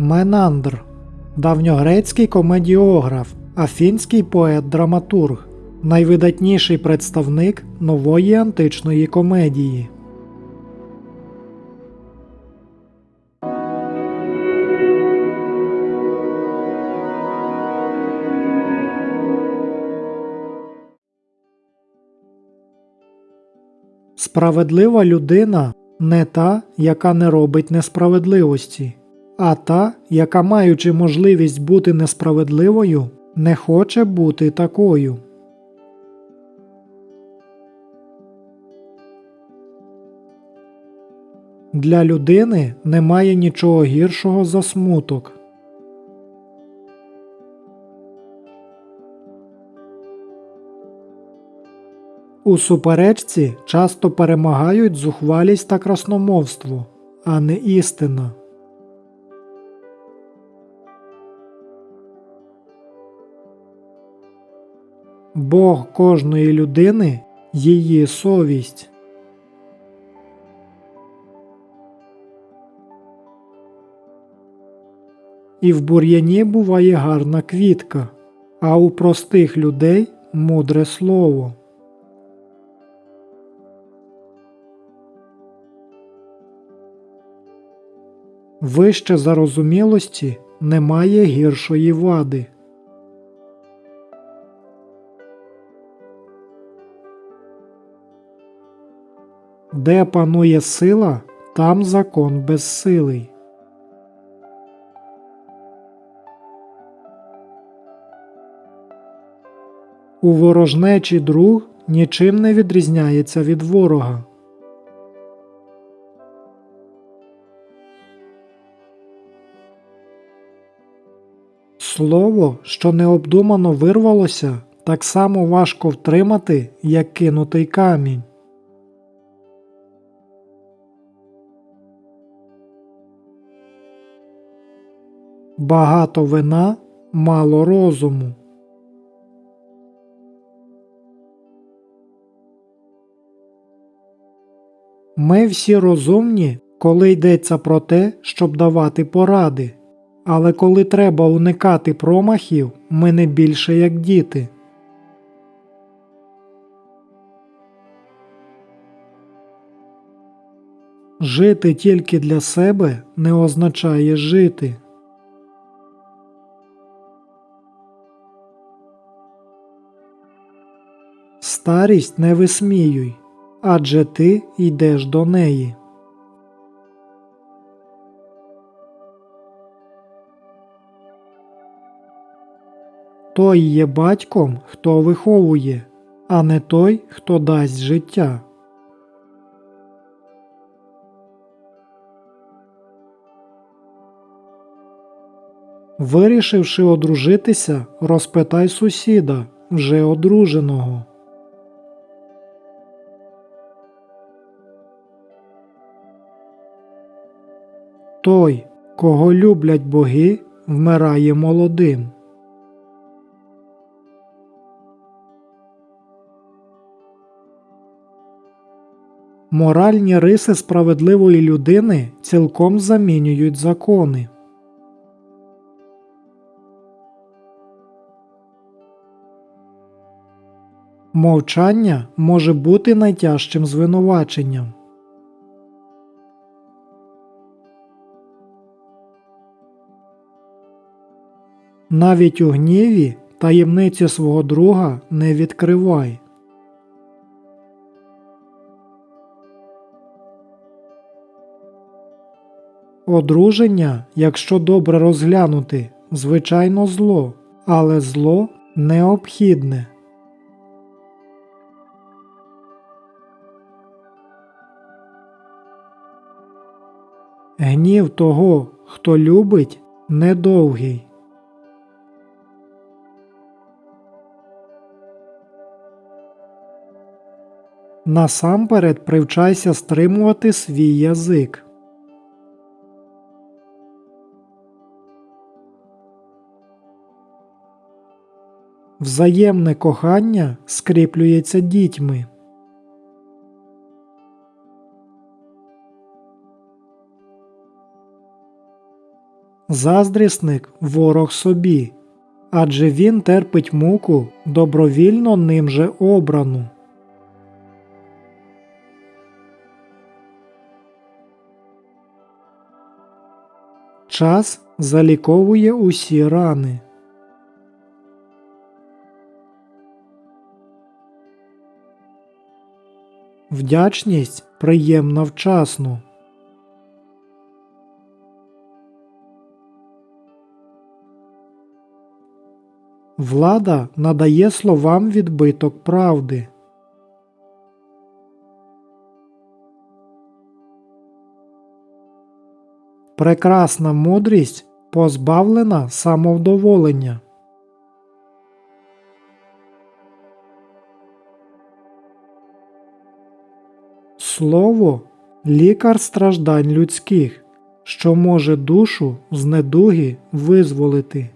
Менандр давньогрецький комедіограф, афінський поет-драматург, найвидатніший представник нової античної комедії. Справедлива людина не та, яка не робить несправедливості, а та, яка, маючи можливість бути несправедливою, не хоче бути такою. Для людини немає нічого гіршого за смуток. У суперечці часто перемагають зухвалість та красномовство, а не істина. Бог кожної людини її совість. І в бур'яні буває гарна квітка, а у простих людей мудре слово. Вище зарозумілості немає гіршої вади. Де панує сила, там закон безсилий. У ворожнечі друг нічим не відрізняється від ворога. Слово, що необдумано вирвалося, так само важко втримати, як кинутий камінь. Багато вина, мало розуму. Ми всі розумні, коли йдеться про те, щоб давати поради. Але коли треба уникати промахів, ми не більше як діти. Жити тільки для себе не означає жити. Старість не висміюй, адже ти йдеш до неї. Той є батьком, хто виховує, а не той, хто дасть життя. Вирішивши одружитися, розпитай сусіда, вже одруженого. Той, кого люблять боги, вмирає молодим. Моральні риси справедливої людини цілком замінюють закони. Мовчання може бути найтяжчим звинуваченням. Навіть у гніві таємниці свого друга не відкривай. Одруження, якщо добре розглянути, звичайно зло, але зло необхідне. Гнів того, хто любить, недовгий. Насамперед привчайся стримувати свій язик. Взаємне кохання скріплюється дітьми. Заздрісник ворог собі, адже він терпить муку добровільно ним же обрану. Час заліковує усі рани. Вдячність приємна вчасно. Влада надає словам відбиток правди. Прекрасна мудрість позбавлена самовдоволення. Слово лікар страждань людських, що може душу з недуги визволити.